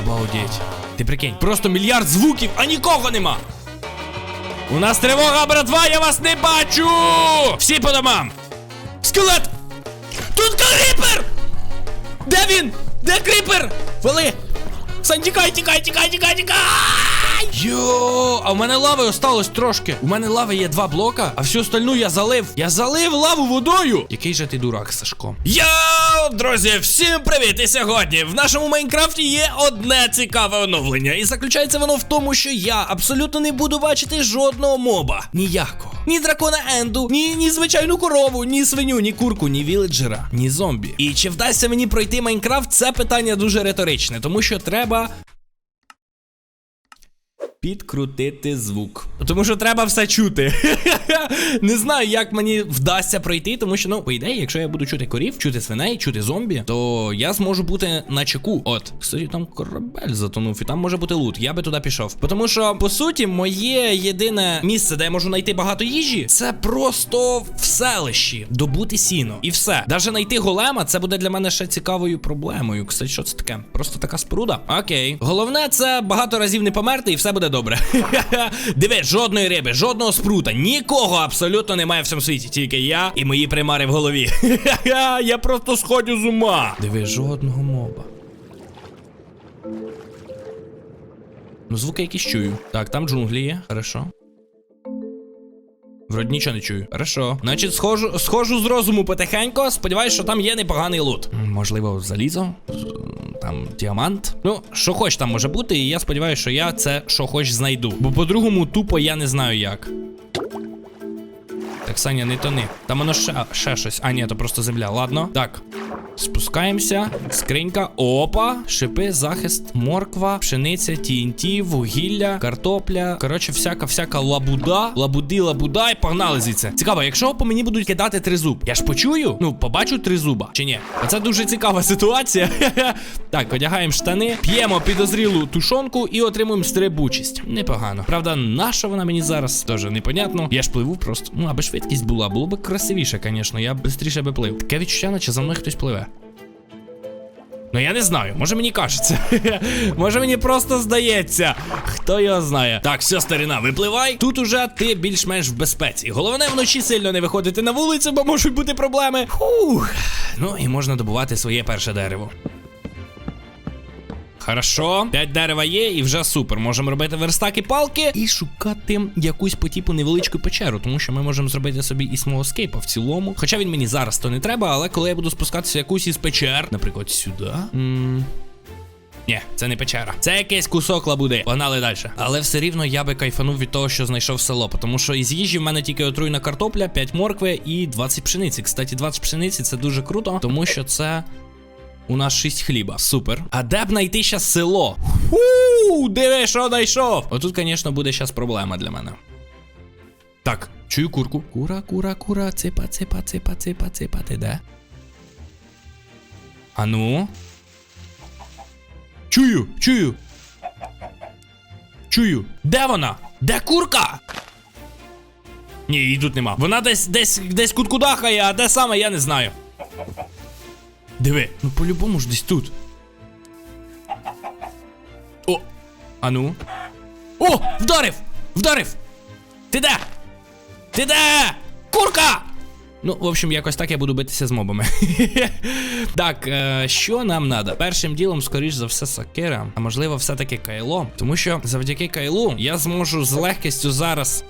Обалдеть. Ти прикинь, просто мільярд звуків, а нікого нема. У нас тривога, братва, я вас не бачу! Всі по домам! Скелет! Тут кріпер! Де він? Де кріпер? Вали! Сань, тікай, тікай, тікай, тікай, тікай! Йо, а в мене лави осталось трошки. У мене лави є два блока, а всю остальну я залив. Я залив лаву водою. Який же ти дурак, Сашко? Йоу, друзі, всім привіт! І сьогодні в нашому Майнкрафті є одне цікаве оновлення. І заключається воно в тому, що я абсолютно не буду бачити жодного моба. Ніякого. Ні дракона Енду, ні, ні звичайну корову, ні свиню, ні курку, ні віледжера, ні зомбі. І чи вдасться мені пройти Майнкрафт, це питання дуже риторичне, тому що треба Підкрутити звук. Тому що треба все чути. Не знаю, як мені вдасться пройти, тому що, ну, по ідеї, якщо я буду чути корів, чути свиней, чути зомбі, то я зможу бути на чеку. От, кстати, там корабель затонув, і там може бути лут. Я би туди пішов. Тому що, по суті, моє єдине місце, де я можу знайти багато їжі, це просто в селищі добути сіно. І все. Даже знайти голема, це буде для мене ще цікавою проблемою. Кстати, що це таке? Просто така споруда. Окей. Головне, це багато разів не померти, і все буде добре. Диви, жодної риби, жодного спрута, нікого абсолютно немає в цьому світі. Тільки я і мої примари в голові. Я просто сходю з ума. Диви, жодного моба. Ну, звуки якісь чую. Так, там джунглі є, хорошо. Вроді нічого не чую. Хорошо. Значить, схожу, схожу з розуму потихенько. Сподіваюсь, що там є непоганий лут. Можливо, залізо, там діамант. Ну, що хоч там може бути, і я сподіваюся, що я це що хоч знайду. Бо по-другому тупо я не знаю як. Так, Саня, не тони. Там воно ще, ще щось. А, ні, то просто земля. Ладно. Так. Спускаємося. Скринька. Опа. Шипи, захист, морква, пшениця, TNT, вугілля, картопля. Коротше, всяка всяка лабуда. Лабуди, лабуда, і погнали звідси. Цікаво, якщо по мені будуть кидати тризуб, я ж почую? Ну, побачу тризуба. Чи ні? Оце дуже цікава ситуація. так, одягаємо штани, п'ємо підозрілу тушонку і отримуємо стрибучість. Непогано. Правда, наша вона мені зараз теж непонятно. Я ж пливу просто. Ну, аби швидкість була, було б красивіше, звісно. Я б швидше би плив. Таке відчуття, наче за мною хтось пливе. Ну я не знаю, може мені кажеться. може мені просто здається. Хто його знає. Так, все, старина, випливай. Тут уже ти більш-менш в безпеці. Головне вночі сильно не виходити на вулицю, бо можуть бути проблеми. Фух. Ну і можна добувати своє перше дерево. Хорошо, п'ять дерева є, і вже супер. Можемо робити верстаки палки і шукати якусь по типу невеличку печеру, тому що ми можемо зробити собі і смолоскейпа в цілому. Хоча він мені зараз то не треба, але коли я буду спускатися якусь із печер, наприклад, сюди. м, ні, це не печера. Це якийсь кусок лабуди. Погнали далі. Але все рівно я би кайфанув від того, що знайшов село. Тому що із їжі в мене тільки отруйна картопля, 5 моркви і 20 пшениці. Кстати, 20 пшениці це дуже круто, тому що це. У нас 6 хліба. Супер. А де б знайти щас село? Ху, диви, що знайшов. Отут, звісно, буде щас проблема для мене. Так, чую курку. Кура, кура, кура, ципа, ципа, ципа, ципа, ципа. Ти де? А ну. Чую, чую. Чую. Де вона? Де курка? Ні, її тут нема. Вона десь десь десь куткудахає, а де саме, я не знаю. Диви, ну по-любому ж десь тут. О! А ну. О! Вдарив! Вдарив! Ти де? Ти де? Курка! Ну, в общем, якось так я буду битися з мобами. так, е, що нам треба? Першим ділом, скоріш за все, сакера, а можливо, все-таки кайло. Тому що завдяки кайлу я зможу з легкістю зараз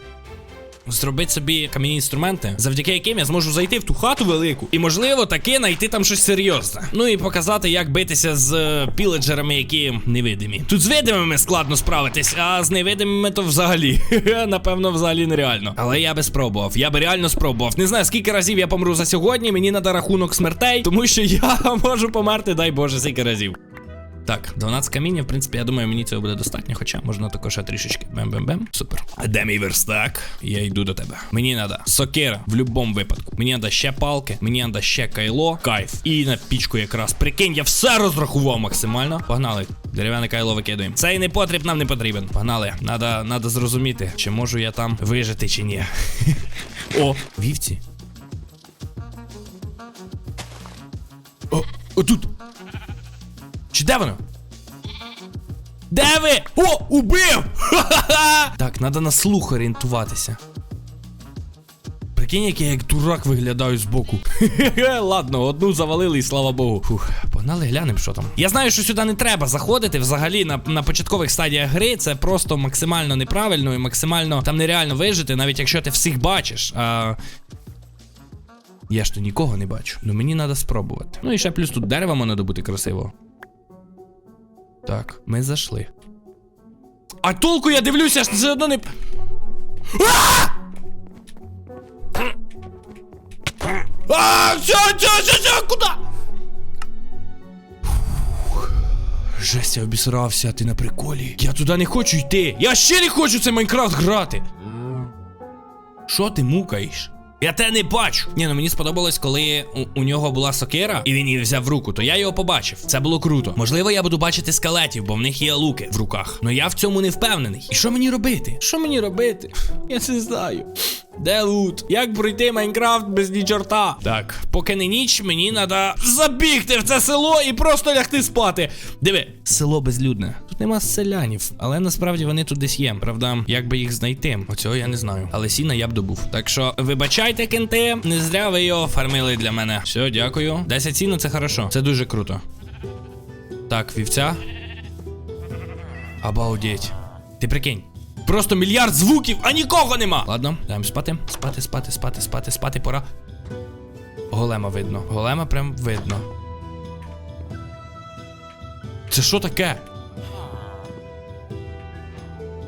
зробити собі кам'яні інструменти, завдяки яким я зможу зайти в ту хату велику і, можливо, таки знайти там щось серйозне. Ну і показати, як битися з е, піледжерами, які невидимі. Тут з видимими складно справитись, а з невидимими то взагалі. Напевно, взагалі нереально. Але я би спробував. Я би реально спробував. Не знаю, скільки разів я помру за сьогодні. Мені треба рахунок смертей, тому що я можу померти, дай Боже, скільки разів. Так, 12 каміння, в принципі, я думаю, мені цього буде достатньо, хоча можна також трішечки. Бем-бем-бем. Супер. А де мій верстак? Я йду до тебе. Мені треба сокира в будь-якому випадку. Мені треба ще палки, мені треба ще кайло, кайф. І на пічку якраз. Прикинь, я все розрахував максимально. Погнали. Дерев'яне кайло викидаємо. Цей непотріб нам не потрібен. Погнали. Надо, надо зрозуміти, чи можу я там вижити, чи ні. О, вівці. О, отут. Де воно? Де ви? О, убив! Так, треба на слух орієнтуватися. Прикинь, як я як дурак виглядаю збоку. Ладно, одну завалили і слава Богу. Фух, погнали глянемо, що там. Я знаю, що сюди не треба заходити взагалі на, на початкових стадіях гри. Це просто максимально неправильно і максимально там нереально вижити, навіть якщо ти всіх бачиш. А... Я ж то нікого не бачу. Ну мені треба спробувати. Ну і ще плюс тут дерева можна добути красиво. Так, ми зайшли. А толку я дивлюся, ж все одно не. А, все, все, все, все, куда? Жесть, я обісрався, ти на приколі. Я туди не хочу йти. Я ще не хочу цей Майнкрафт грати. Що ти мукаєш? Я те не бачу. Ні, ну мені сподобалось, коли у, у нього була сокира, і він її взяв в руку, то я його побачив. Це було круто. Можливо, я буду бачити скелетів, бо в них є луки в руках. Но я в цьому не впевнений. І що мені робити? Що мені робити? Я не знаю. Де лут? Як пройти Майнкрафт без ні чорта? Так, поки не ніч, мені треба забігти в це село і просто лягти спати. Диви, село безлюдне. Тут нема селянів, але насправді вони тут десь є. Правда, як би їх знайти? Оцього я не знаю. Але сіна я б добув. Так що вибачайте, кенти, не зря ви його фармили для мене. Все, дякую. 10 сіна це хорошо. Це дуже круто. Так, вівця. Обалдеть. Ти прикинь. Просто мільярд звуків, а нікого нема. Ладно, даємо спати. Спати, спати, спати, спати, спати, пора. Голема видно. Голема прям видно. Це що таке?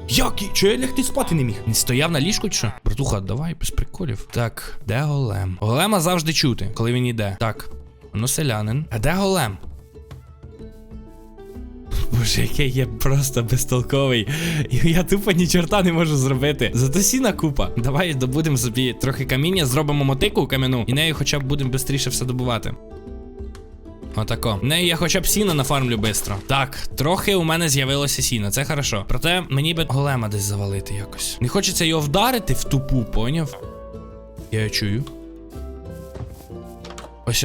Який? Чого я лягти спати не міг? Він стояв на ліжку чи що? Братуха, давай без приколів. Так, де голем? Голема завжди чути, коли він іде. Так. Ну, селянин. А де голем? Боже, який я просто безтолковий. Я тупо ні чорта не можу зробити. Зато сіна купа. Давай добудемо собі трохи каміння, зробимо мотику кам'яну, і нею хоча б будемо швидше все добувати. Отако. Нею я хоча б сіна нафармлю бистро. Так, трохи у мене з'явилося сіна, це хорошо. Проте мені би голема десь завалити якось. Не хочеться його вдарити в тупу, поняв? Я чую. Ось.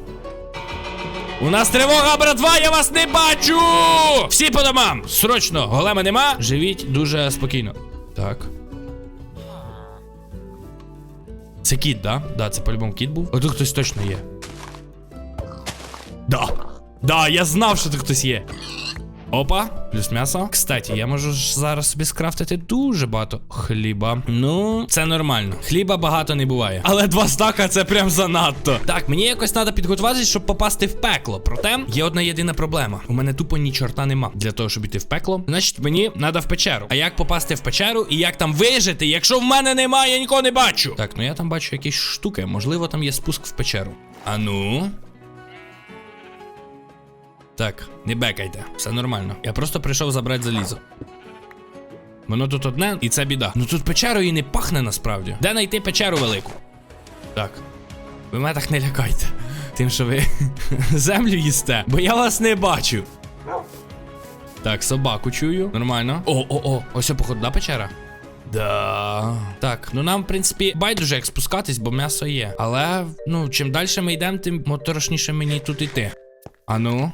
У нас тривога, братва, я вас не бачу! Всі по домам! Срочно, голема нема. Живіть дуже спокійно. Так. Це кіт, да? Да, це по-любому кіт був. О, тут хтось точно є. Да. Да, я знав, що тут хтось є. Опа, плюс м'ясо. Кстати, я можу зараз собі скрафтити дуже багато хліба. Ну, це нормально. Хліба багато не буває. Але два стака це прям занадто. Так, мені якось треба підготуватися, щоб попасти в пекло. Проте є одна єдина проблема. У мене тупо ні чорта нема. Для того, щоб іти в пекло, значить мені треба в печеру. А як попасти в печеру і як там вижити, якщо в мене немає, я нікого не бачу. Так, ну я там бачу якісь штуки. Можливо, там є спуск в печеру. А ну. Так, не бекайте, все нормально. Я просто прийшов забрати залізо. Воно тут одне, і це біда. Ну тут печерою і не пахне насправді. Де знайти печеру велику? Так. Ви мене так не лякайте. Тим, що ви землю їсте, бо я вас не бачу. Так, собаку чую. Нормально. О, о, о, ось походна печера. Да. Так, ну нам, в принципі, байдуже як спускатись, бо м'ясо є. Але, ну, чим далі ми йдемо, тим моторошніше мені тут йти. А ну.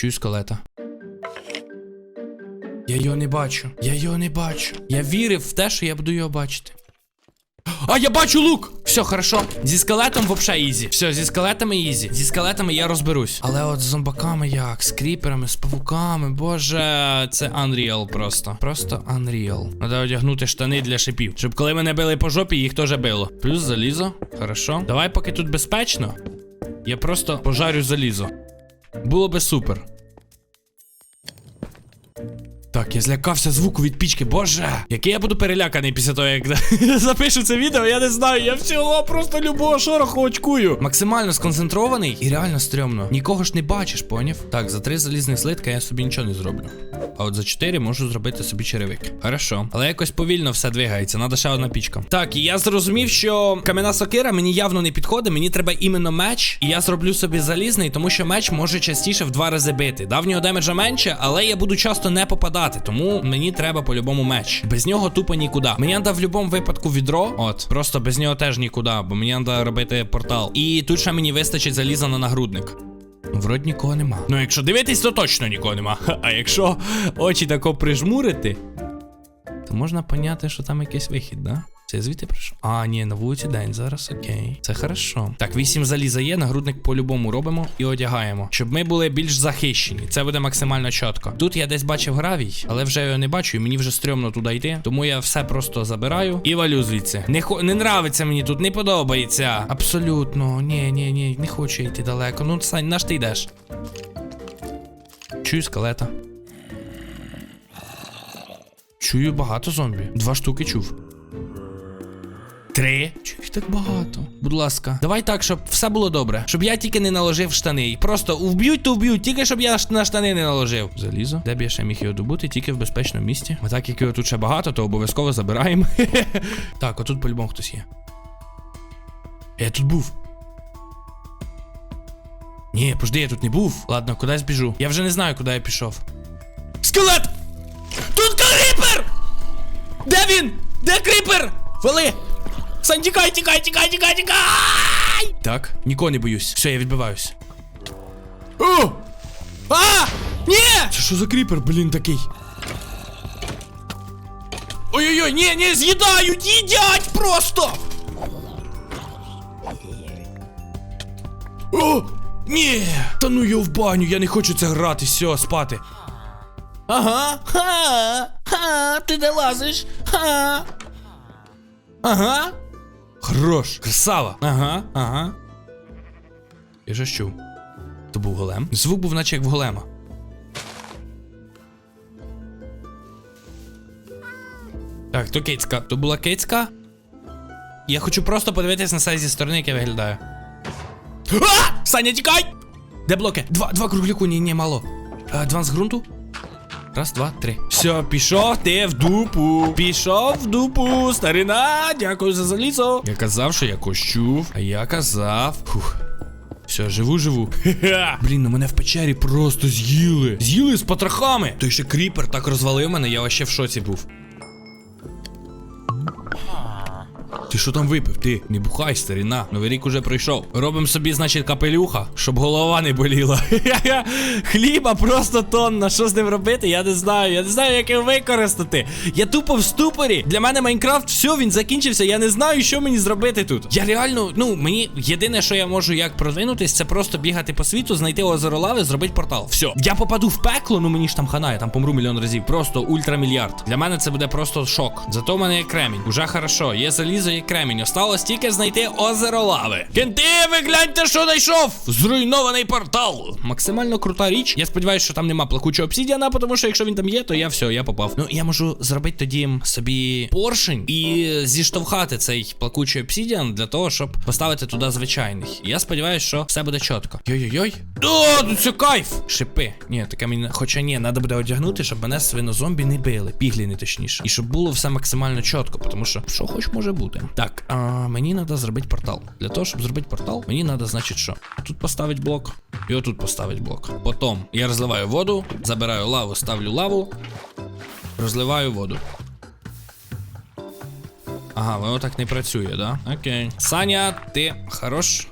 Чую скелета. Я його не бачу. Я його не бачу. Я вірив в те, що я буду його бачити. А, я бачу лук! Все, хорошо. Зі скелетом вообще ізі. Все, зі скелетами ізі. Зі скелетами я розберусь. Але от з зомбаками як? З кріперами, з павуками. Боже, це Unreal просто. Просто Unreal. Треба одягнути штани для шипів. Щоб коли мене били по жопі, їх теж било. Плюс залізо. Хорошо. Давай, поки тут безпечно. Я просто пожарю залізо. Було би супер. Так, я злякався звуку від пічки. Боже, який я буду переляканий після того, як запишу це відео, я не знаю. Я всього просто любого шороху очкую. Максимально сконцентрований і реально стрьомно. Нікого ж не бачиш, поняв? Так, за три залізних слитка я собі нічого не зроблю. А от за 4 можу зробити собі черевик. Хорошо. Але якось повільно все двигається, надо ще одна пічка. Так, і я зрозумів, що кам'яна сокира мені явно не підходить, мені треба іменно меч. І я зроблю собі залізний, тому що меч може частіше в два рази бити. Да, в демеджа менше, але я буду часто не попадати, тому мені треба по-любому меч. Без нього тупо нікуди. Мені треба в будь-якому випадку відро. От, просто без нього теж нікуди, бо мені треба робити портал. І тут ще мені вистачить заліза на нагрудник. Вроді нікого нема. Ну, якщо дивитись, то точно нікого нема. А якщо очі тако прижмурити, то можна поняти, що там якийсь вихід, да? Це звідти прийшов? А, ні, на вулиці день зараз, окей. Це хорошо. Так, вісім заліза є, нагрудник по-любому робимо і одягаємо. Щоб ми були більш захищені. Це буде максимально чітко. Тут я десь бачив гравій, але вже його не бачу, і мені вже стрьомно туди йти. Тому я все просто забираю і валю звідси. Не хо... не нравиться мені тут, не подобається. Абсолютно. Ні, ні, ні, не хочу йти далеко. Ну, Сань, наш ти йдеш? Чую скелета. Чую багато зомбі. Два штуки чув. Три. Чого їх так багато? Будь ласка, давай так, щоб все було добре. Щоб я тільки не наложив штани. Просто вб'ють, то вб'ють, тільки щоб я на штани не наложив. Залізо. Де б я ще міг його добути, тільки в безпечному місці. А так як його тут ще багато, то обов'язково забираємо. так, отут по-любому хтось є. Я тут був. Ні, пожди, я тут не був. Ладно, кудись біжу. Я вже не знаю, куди я пішов. Скелет! Тут кріпер! Де він? Де кріпер? Вали! Сань, тікай, тікай, тікай, тікай, тікай! Так, нікого не боюсь. Все, я відбиваюсь. О! А! Ні! Це що за кріпер, блін, такий? Ой-ой-ой, ні, ні, з'їдають, їдять просто! О! Ні! Та ну я в баню, я не хочу це грати, все, спати. Ага, ха, ха, ти де лазиш? Ха. Ага. Хорош, красава. Ага, ага. Я же чув. То був голем. Звук був наче як в голема. Так, то кицька. То була кицька. Я хочу просто подивитись на сайт зі сторони, як я виглядаю. А! Саня, тікай! Де блоки? Два, два кругляку, ні, ні, мало. А, два з ґрунту? Раз, два, три. Все, пішов ти в дупу. Пішов в дупу. Старина, дякую за залізо. Я казав, що я кощув, а я казав. Фух. Все, живу, живу. Хе-хе. Блін, ну мене в печері просто з'їли. З'їли з потрохами. Той ще кріпер так розвалив мене, я ще в шоці був. Що там випив? Ти не бухай, старіна. Новий рік уже пройшов. Робимо собі, значить, капелюха, щоб голова не боліла. Хліба просто тонна. Що з ним робити? Я не знаю. Я не знаю, як його використати. Я тупо в ступорі. Для мене Майнкрафт, все, він закінчився. Я не знаю, що мені зробити тут. Я реально, ну, мені єдине, що я можу як продвинутись, це просто бігати по світу, знайти озеро лави, зробити портал. Все. Я попаду в пекло, ну мені ж там хана, я там помру мільйон разів. Просто ультрамільярд. Для мене це буде просто шок. Зато в мене є кремінь. Уже хорошо. Є залізо, є кремінь. Осталось тільки знайти озеро лави. Кенти, ви гляньте, що знайшов! Зруйнований портал. Максимально крута річ. Я сподіваюся, що там нема плакучого обсідіана, тому що якщо він там є, то я все, я попав. Ну, я можу зробити тоді собі поршень і зіштовхати цей плакучий обсідіан для того, щоб поставити туди звичайний. Я сподіваюся, що все буде чітко. Йой-йой-йой. О, тут це кайф! Шипи. Ні, таке мені. Хоча ні, треба буде одягнути, щоб мене свинозомбі не били. Пігліни точніше. І щоб було все максимально чітко, тому що що хоч може бути. Так, а, мені треба зробити портал. Для того, щоб зробити портал, мені треба, значить, що? Тут поставити блок, і отут поставити блок. Потім я розливаю воду, забираю лаву, ставлю лаву, розливаю воду. Ага, воно так не працює, да? Окей. Саня, ти хорош.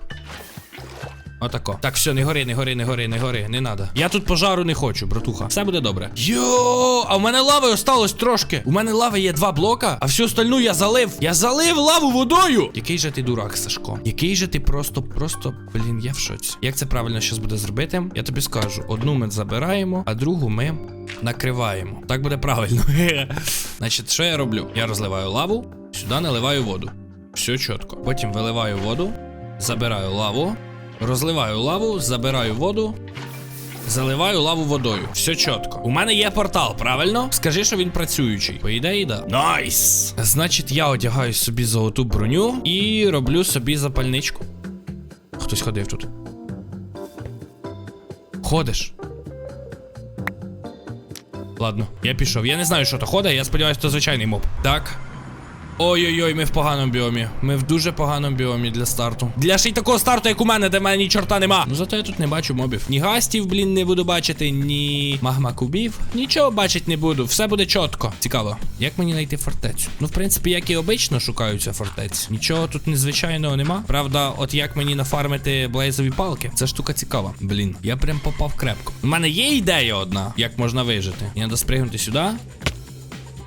Отако. Так, все, не гори, не гори, не гори, не гори, не надо. Я тут пожару не хочу, братуха. Все буде добре. Йо, а в мене лави осталось трошки. У мене лави є два блока, а всю остальну я залив. Я залив лаву водою. Який же ти дурак, Сашко? Який же ти просто, просто, блін, я в шоці. Як це правильно зараз буде зробити? Я тобі скажу: одну ми забираємо, а другу ми накриваємо. Так буде правильно. Значить, що я роблю? Я розливаю лаву, сюди наливаю воду. Все чітко. Потім виливаю воду, забираю лаву. Розливаю лаву, забираю воду, заливаю лаву водою. Все чітко. У мене є портал, правильно? Скажи, що він працюючий. По ідеї, да. Найс! Значить, я одягаю собі золоту броню і роблю собі запальничку. Хтось ходив тут. Ходиш. Ладно, я пішов. Я не знаю, що то ходить, я сподіваюся, то звичайний моб. Так. Ой-ой-ой, ми в поганому біомі. Ми в дуже поганому біомі для старту. Для ще й такого старту, як у мене, де в мене ні чорта нема. Ну зато я тут не бачу мобів. Ні гастів, блін, не буду бачити, ні магма кубів. Нічого бачить не буду. Все буде чітко. Цікаво. Як мені знайти фортецю? Ну, в принципі, як і обично шукаються фортеці. Нічого тут незвичайного нема. Правда, от як мені нафармити блейзові палки, це штука цікава. Блін, я прям попав крепко. У мене є ідея одна, як можна вижити. Мені треба спригнути сюди.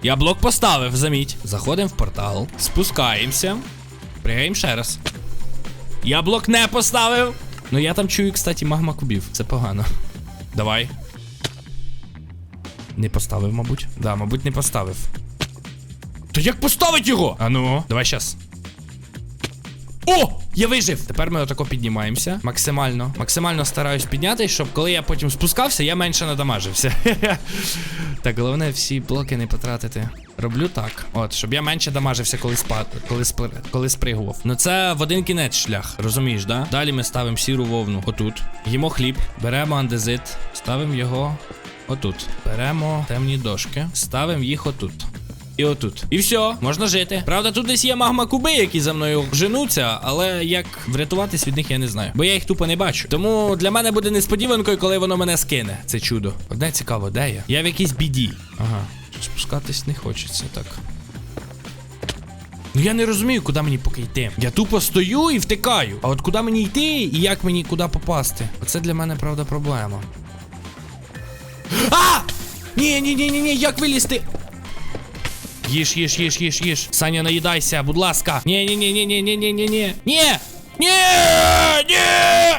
Я блок поставив, заміть. Заходимо в портал, спускаємося. Пригаємо ще раз. Я блок не поставив. Ну я там чую, кстати, магма кубів. Це погано. Давай. Не поставив, мабуть. Да, мабуть, не поставив. То як поставить його? А ну, давай щас. О! Я вижив! Тепер ми отако піднімаємося. Максимально. Максимально стараюсь підняти, щоб коли я потім спускався, я менше надамажився. так, головне всі блоки не потратити. Роблю так. От, щоб я менше дамажився, коли спад, коли, спр... коли спригував. Ну це в один кінець шлях, розумієш, да? Далі ми ставимо сіру вовну отут. Їмо хліб, беремо андезит, ставимо його отут. Беремо темні дошки, ставимо їх отут. І отут. І все, можна жити. Правда, тут десь є магма куби, які за мною женуться, але як врятуватись від них я не знаю. Бо я їх тупо не бачу. Тому для мене буде несподіванкою, коли воно мене скине. Це чудо. Одне цікаво, де я? Я в якійсь біді. Ага. Спускатись не хочеться, так. Ну я не розумію, куди мені поки йти. Я тупо стою і втикаю. А от куди мені йти і як мені куди попасти? Оце для мене, правда, проблема. А! Ні, ні, ні, ні, ні, як вилізти? Їж, їж, їж, їж, їж. Саня, наїдайся, будь ласка. Ні, ні, ні, ні, ні, ні, ні, ні, ні. Ні! Ні! Ні!